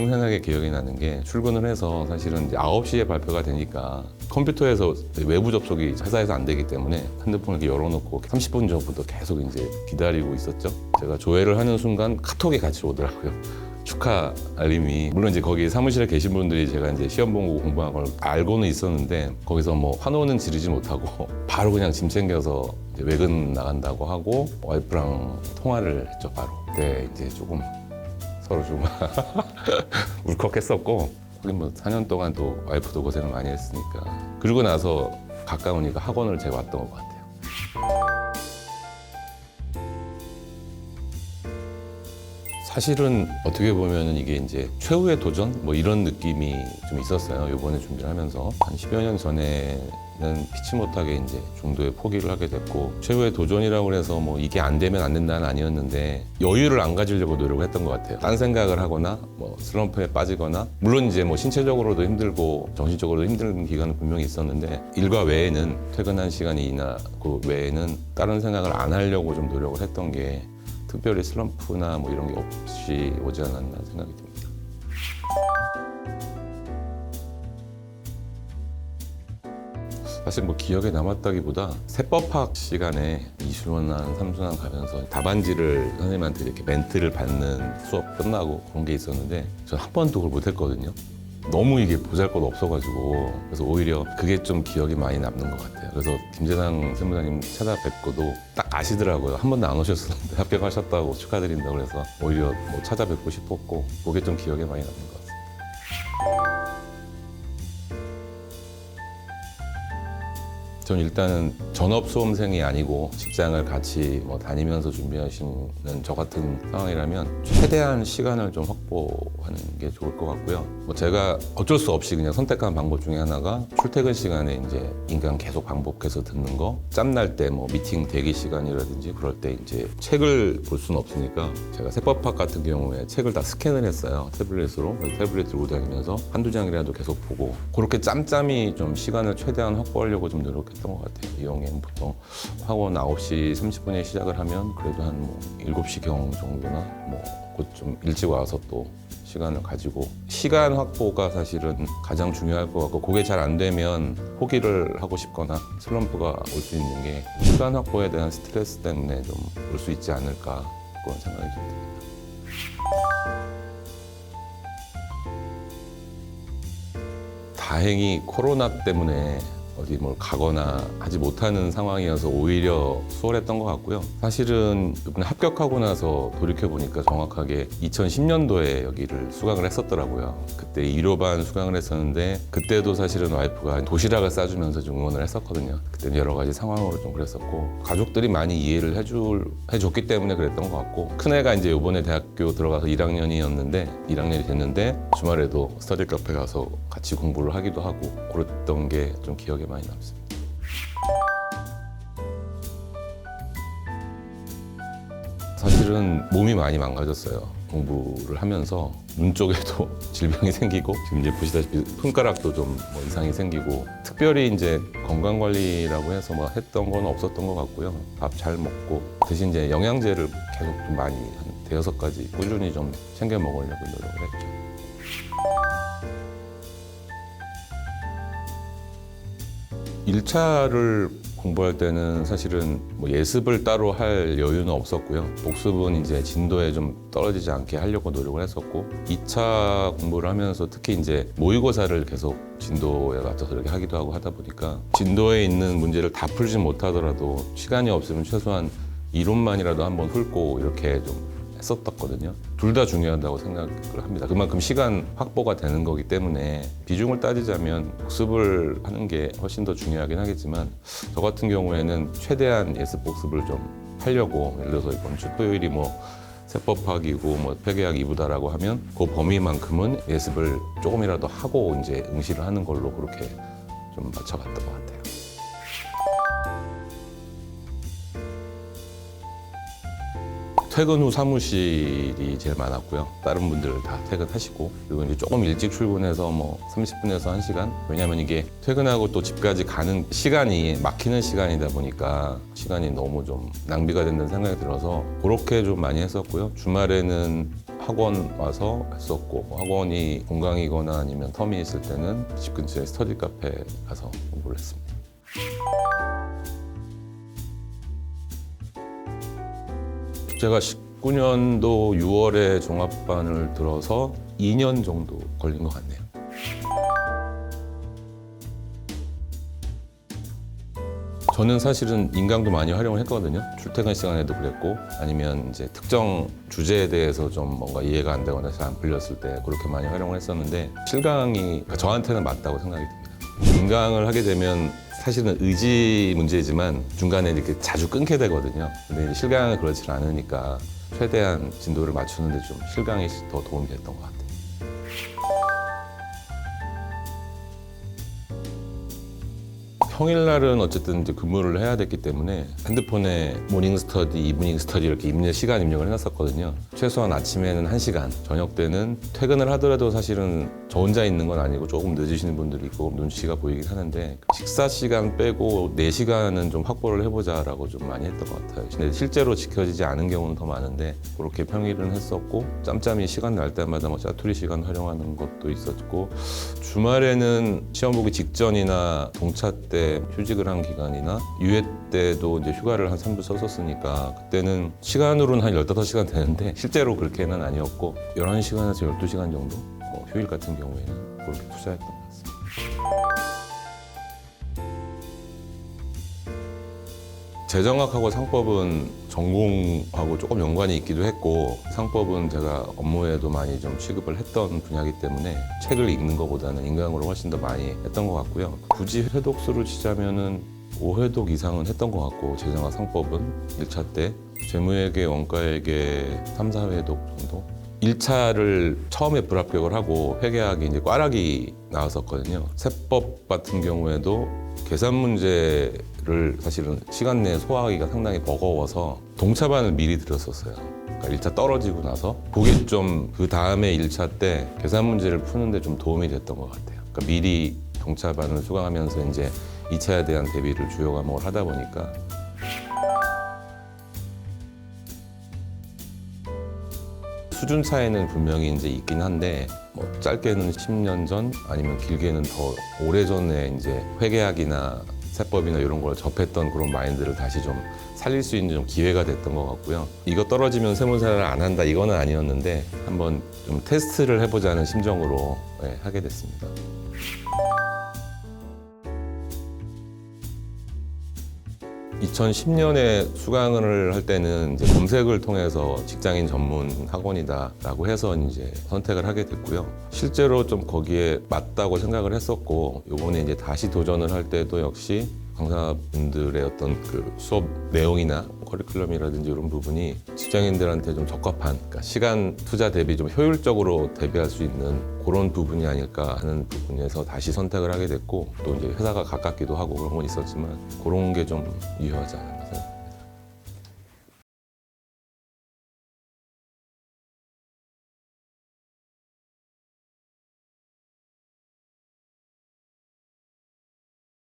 생생하게 기억이 나는 게 출근을 해서 사실은 이제 9시에 발표가 되니까 컴퓨터에서 외부 접속이 회사에서 안 되기 때문에 핸드폰을 이렇게 열어놓고 30분 전부터 계속 이제 기다리고 있었죠. 제가 조회를 하는 순간 카톡이 같이 오더라고요. 축하 알림이 물론 이제 거기 사무실에 계신 분들이 제가 이제 시험 보고 공부한 걸 알고는 있었는데 거기서 뭐 환호는 지르지 못하고 바로 그냥 짐 챙겨서 외근 나간다고 하고 와이프랑 통화를 했죠 바로. 네 이제 조금 서로 좀 울컥했었고 하긴 뭐 4년 동안 또 와이프도 고생을 많이 했으니까 그리고 나서 가까우니까 학원을 제가 왔던 것 같아요. 사실은 어떻게 보면은 이게 이제 최후의 도전 뭐 이런 느낌이 좀 있었어요. 이번에 준비를 하면서 한 10여 년 전에는 피치 못하게 이제 중도에 포기를 하게 됐고 최후의 도전이라고 해서 뭐 이게 안 되면 안 된다는 아니었는데 여유를 안 가지려고 노력을 했던 것 같아요. 딴 생각을 하거나 뭐 슬럼프에 빠지거나 물론 이제 뭐 신체적으로도 힘들고 정신적으로도 힘든 기간은 분명히 있었는데 일과 외에는 퇴근한 시간이나 그 외에는 다른 생각을 안 하려고 좀 노력을 했던 게 특별히 슬럼프나 뭐 이런 게 없이 오지 않았나 생각이 듭니다. 사실 뭐 기억에 남았다기보다 세법학 시간에 이순환 삼순환 가면서 답안지를 선생님한테 이렇게 멘트를 받는 수업 끝나고 그런 게 있었는데 저는 한 번도 그걸 못했거든요. 너무 이게 보잘것 없어가지고 그래서 오히려 그게 좀 기억이 많이 남는 것 같아요. 그래서 김재상 세무장님 찾아뵙고도 딱 아시더라고요. 한 번도 안 오셨었는데 합격하셨다고 축하드린다고 그래서 오히려 뭐 찾아뵙고 싶었고 그게 좀 기억에 많이 남는 것 같습니다. 전 일단은 전업 수험생이 아니고 직장을 같이 뭐 다니면서 준비하시는 저 같은 상황이라면 최대한 시간을 좀 확보하는 게 좋을 것 같고요. 뭐 제가 어쩔 수 없이 그냥 선택한 방법 중에 하나가 출퇴근 시간에 이제 인강 계속 반복해서 듣는 거, 짬날 때 뭐 미팅 대기 시간이라든지 그럴 때 이제 책을 볼 수는 없으니까 제가 세법학 같은 경우에 책을 다 스캔을 했어요. 태블릿으로 태블릿 들고 다니면서 한두 장이라도 계속 보고 그렇게 짬짬이 좀 시간을 최대한 확보하려고 좀 노력했던 것 같아요. 이 형님 보통 학원 9시 30분에 시작을 하면 그래도 한 뭐 7시경 정도나 뭐 곧 좀 일찍 와서 또 시간을 가지고 시간 확보가 사실은 가장 중요할 것 같고 그게 잘 안 되면 포기를 하고 싶거나 슬럼프가 올 수 있는 게 시간 확보에 대한 스트레스 때문에 좀 올 수 있지 않을까 그런 생각이 좀 듭니다. 다행히 코로나 때문에 어디 뭘 가거나 하지 못하는 상황이어서 오히려 수월했던 것 같고요. 사실은 이번에 합격하고 나서 돌이켜 보니까 정확하게 2010년도에 여기를 수강을 했었더라고요. 그때 1호반 수강을 했었는데 그때도 사실은 와이프가 도시락을 싸주면서 좀 응원을 했었거든요. 그때는 여러 가지 상황으로 좀 그랬었고 가족들이 많이 이해를 해줄 해줬기 때문에 그랬던 것 같고 큰애가 이제 이번에 대학교 들어가서 1학년이었는데 1학년이 됐는데 주말에도 스터디 카페 가서 같이 공부를 하기도 하고 그랬던 게 좀 기억에 많이 남습니다. 사실은 몸이 많이 망가졌어요. 공부를 하면서 눈 쪽에도 질병이 생기고 지금 이제 보시다시피 손가락도 좀 뭐 이상이 생기고 특별히 이제 건강 관리라고 해서 뭐 했던 건 없었던 것 같고요. 밥 잘 먹고 대신 이제 영양제를 계속 좀 많이 한 대여섯 가지 꾸준히 좀 챙겨 먹으려고 노력을 했죠. 일차를 공부할 때는 사실은 뭐 예습을 따로 할 여유는 없었고요. 복습은 이제 진도에 좀 떨어지지 않게 하려고 노력을 했었고, 2차 공부를 하면서 특히 이제 모의고사를 계속 진도에 맞춰서 이렇게 하기도 하고 하다 보니까 진도에 있는 문제를 다 풀지 못하더라도 시간이 없으면 최소한 이론만이라도 한번 훑고 이렇게 좀 했었거든요. 둘 다 중요하다고 생각을 합니다. 그만큼 시간 확보가 되는 거기 때문에 비중을 따지자면 복습을 하는 게 훨씬 더 중요하긴 하겠지만 저 같은 경우에는 최대한 예습 복습을 좀 하려고 예를 들어서 이번 주 토요일이 뭐 세법학이고 뭐 회계학 2부다라고 하면 그 범위만큼은 예습을 조금이라도 하고 이제 응시를 하는 걸로 그렇게 좀 맞춰봤던 것 같아요. 퇴근 후 사무실이 제일 많았고요. 다른 분들 다 퇴근하시고 그리고 이제 조금 일찍 출근해서 뭐 30분에서 1시간 왜냐하면 이게 퇴근하고 또 집까지 가는 시간이 막히는 시간이다 보니까 시간이 너무 좀 낭비가 된다는 생각이 들어서 그렇게 좀 많이 했었고요. 주말에는 학원 와서 했었고 학원이 공강이거나 아니면 텀이 있을 때는 집 근처에 스터디 카페 가서 공부를 했습니다. 제가 19년도 6월에 종합반을 들어서 2년 정도 걸린 것 같네요. 저는 사실은 인강도 많이 활용을 했거든요. 출퇴근 시간에도 그랬고 아니면 이제 특정 주제에 대해서 좀 뭔가 이해가 안 되거나 잘 안 풀렸을 때 그렇게 많이 활용을 했었는데 실강이 저한테는 맞다고 생각이 듭니다. 인강을 하게 되면 사실은 의지 문제지만 중간에 이렇게 자주 끊게 되거든요. 근데 실강은 그렇지 않으니까 최대한 진도를 맞추는데 좀 실강이 더 도움이 됐던 것 같아요. 평일날은 어쨌든 이제 근무를 해야 됐기 때문에 핸드폰에 모닝 스터디, 이브닝 스터디 이렇게 입력 시간 입력을 해놨었거든요. 최소한 아침에는 1시간, 저녁 때는 퇴근을 하더라도 사실은 저 혼자 있는 건 아니고 조금 늦으시는 분들이 있고 눈치가 보이긴 하는데 식사 시간 빼고 4시간은 좀 확보를 해보자라고 좀 많이 했던 것 같아요. 근데 실제로 지켜지지 않은 경우는 더 많은데 그렇게 평일은 했었고 짬짬이 시간 날 때마다 뭐 짜투리 시간 활용하는 것도 있었고 주말에는 시험 보기 직전이나 동차 때 휴직을 한 기간이나 유예 때도 이제 휴가를 한 3주 썼었으니까 그때는 시간으로는 한 15시간 되는데 실제로 그렇게는 아니었고 11시간에서 12시간 정도 뭐 휴일 같은 경우에는 그렇게 투자했던 것 같습니다. 재정학하고 상법은 전공하고 조금 연관이 있기도 했고 상법은 제가 업무에도 많이 좀 취급을 했던 분야이기 때문에 책을 읽는 것보다는 인강으로 훨씬 더 많이 했던 것 같고요. 굳이 회독수를 치자면은 5회독 이상은 했던 것 같고 재정학 상법은 1차 때 재무회계 원가회계 3, 4회독 정도 1차를 처음에 불합격을 하고 회계학이 이제 꽈락이 나왔었거든요. 세법 같은 경우에도 계산 문제를 사실은 시간 내에 소화하기가 상당히 버거워서 동차반을 미리 들었었어요. 그러니까 1차 떨어지고 나서 그게 좀 그 다음에 1차 때 계산 문제를 푸는데 좀 도움이 됐던 것 같아요. 그러니까 미리 동차반을 수강하면서 이제 2차에 대한 대비를 주요 과목을 하다 보니까 수준 차이는 분명히 이제 있긴 한데 뭐 짧게는 10년 전 아니면 길게는 더 오래 전에 이제 회계학이나 세법이나 이런 걸 접했던 그런 마인드를 다시 좀 살릴 수 있는 좀 기회가 됐던 것 같고요. 이거 떨어지면 세무사를 안 한다 이거는 아니었는데 한번 좀 테스트를 해보자는 심정으로 예, 하게 됐습니다. (2010년에) 수강을 할 때는 이제 검색을 통해서 직장인 전문 학원이다라고 해서 이제 선택을 하게 됐고요. 실제로 좀 거기에 맞다고 생각을 했었고 요번에 이제 다시 도전을 할 때도 역시 강사분들의 어떤 그 수업 내용이나 커리큘럼이라든지 이런 부분이 직장인들한테 좀 적합한 그러니까 시간 투자 대비 좀 효율적으로 대비할 수 있는 그런 부분이 아닐까 하는 부분에서 다시 선택을 하게 됐고 또 이제 회사가 가깝기도 하고 그런 건 있었지만 그런 게 좀 유효하지 않았나 생각합니다.